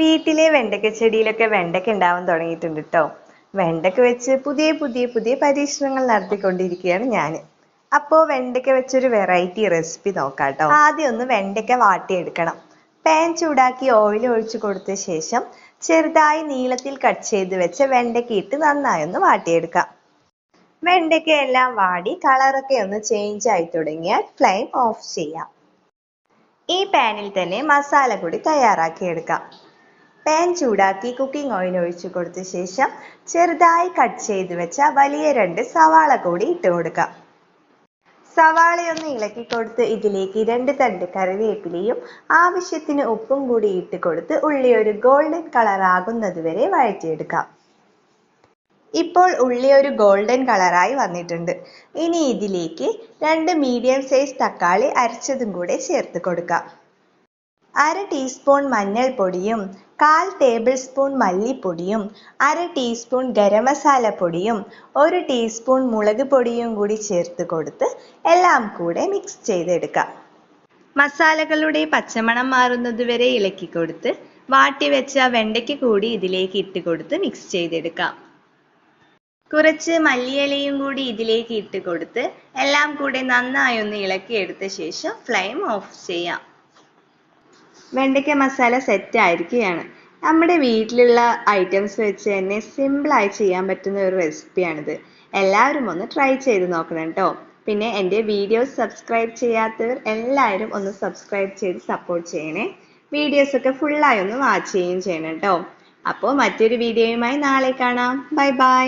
വീട്ടിലെ വെണ്ടയ്ക്ക ചെടിയിലൊക്കെ വെണ്ടയ്ക്ക ഉണ്ടാവാൻ തുടങ്ങിയിട്ടുണ്ട് കേട്ടോ വെണ്ടക്ക വെച്ച് പുതിയ പുതിയ പുതിയ പരീക്ഷണങ്ങൾ നടത്തിക്കൊണ്ടിരിക്കുകയാണ് ഞാൻ അപ്പോൾ വെണ്ടയ്ക്ക വെച്ചൊരു വെറൈറ്റി റെസിപ്പി നോക്കാം കേട്ടോ ആദ്യം ഒന്ന് വെണ്ടയ്ക്ക വാട്ടിയെടുക്കണം. പാൻ ചൂടാക്കി ഓയിൽ ഒഴിച്ചു കൊടുത്ത ശേഷം ചെറുതായി നീളത്തിൽ കട്ട് ചെയ്ത് വെച്ച വെണ്ടയ്ക്ക ഇട്ട് നന്നായി ഒന്ന് വാട്ടിയെടുക്കാം. വെണ്ടയ്ക്ക എല്ലാം വാടി കളറൊക്കെ ഒന്ന് ചേഞ്ച് ആയി തുടങ്ങിയാൽ ഫ്ലെയിം ഓഫ് ചെയ്യാം. ഈ പാനിൽ തന്നെ മസാല കൂടി തയ്യാറാക്കി എടുക്കാം പാൻ ചൂടാക്കി കുക്കിംഗ് ഓയിൽ ഒഴിച്ചു കൊടുത്ത ശേഷം ചെറുതായി കട്ട് ചെയ്ത് വെച്ച വലിയ രണ്ട് സവാള കൂടി ഇട്ട് കൊടുക്കാം. സവാളയൊന്ന് ഇളക്കി കൊടുത്ത് ഇതിലേക്ക് രണ്ട് തണ്ട് കറിവേപ്പിലയും ആവശ്യത്തിന് ഉപ്പും കൂടി ഇട്ട് കൊടുത്ത് ഉള്ളി ഒരു ഗോൾഡൻ കളർ ആകുന്നത് വരെ വഴറ്റിയെടുക്കാം. ഇപ്പോൾ ഉള്ളി ഒരു ഗോൾഡൻ കളറായി വന്നിട്ടുണ്ട്. ഇനി ഇതിലേക്ക് രണ്ട് മീഡിയം സൈസ് തക്കാളി അരച്ചതും കൂടെ ചേർത്ത് കൊടുക്കാം. അര ടീസ്പൂൺ മഞ്ഞൾപ്പൊടിയും കാൽ ടേബിൾ സ്പൂൺ മല്ലിപ്പൊടിയും അര ടീസ്പൂൺ ഗരം മസാല പൊടിയും ഒരു ടീസ്പൂൺ മുളക് പൊടിയും കൂടി ചേർത്ത് കൊടുത്ത് എല്ലാം കൂടെ മിക്സ് ചെയ്തെടുക്കാം. മസാലകളുടെ പച്ചമണം മാറുന്നത് വരെ ഇളക്കി കൊടുത്ത് വാട്ടി വെച്ച വെണ്ടയ്ക്ക് കൂടി ഇതിലേക്ക് ഇട്ട് കൊടുത്ത് മിക്സ് ചെയ്തെടുക്കാം. കുറച്ച് മല്ലിയിലയും കൂടി ഇതിലേക്ക് ഇട്ട് കൊടുത്ത് എല്ലാം കൂടെ നന്നായി ഒന്ന് ഇളക്കിയെടുത്ത ശേഷം ഫ്ലെയിം ഓഫ് ചെയ്യാം. വെണ്ടയ്ക്ക മസാല സെറ്റ് ആയിരിക്കുകയാണ്. നമ്മുടെ വീട്ടിലുള്ള ഐറ്റംസ് വെച്ച് തന്നെ സിമ്പിളായി ചെയ്യാൻ പറ്റുന്ന ഒരു റെസിപ്പിയാണിത് എല്ലാവരും ഒന്ന് ട്രൈ ചെയ്ത് നോക്കണം കേട്ടോ പിന്നെ എന്റെ വീഡിയോസ് സബ്സ്ക്രൈബ് ചെയ്യാത്തവർ എല്ലാവരും ഒന്ന് സബ്സ്ക്രൈബ് ചെയ്ത് സപ്പോർട്ട് ചെയ്യണേ. വീഡിയോസ് ഒക്കെ ഫുള്ളായി ഒന്ന് വാച്ച് ചെയ്യുകയും ചെയ്യണം കേട്ടോ അപ്പോൾ മറ്റൊരു വീഡിയോയുമായി നാളെ കാണാം. Bye bye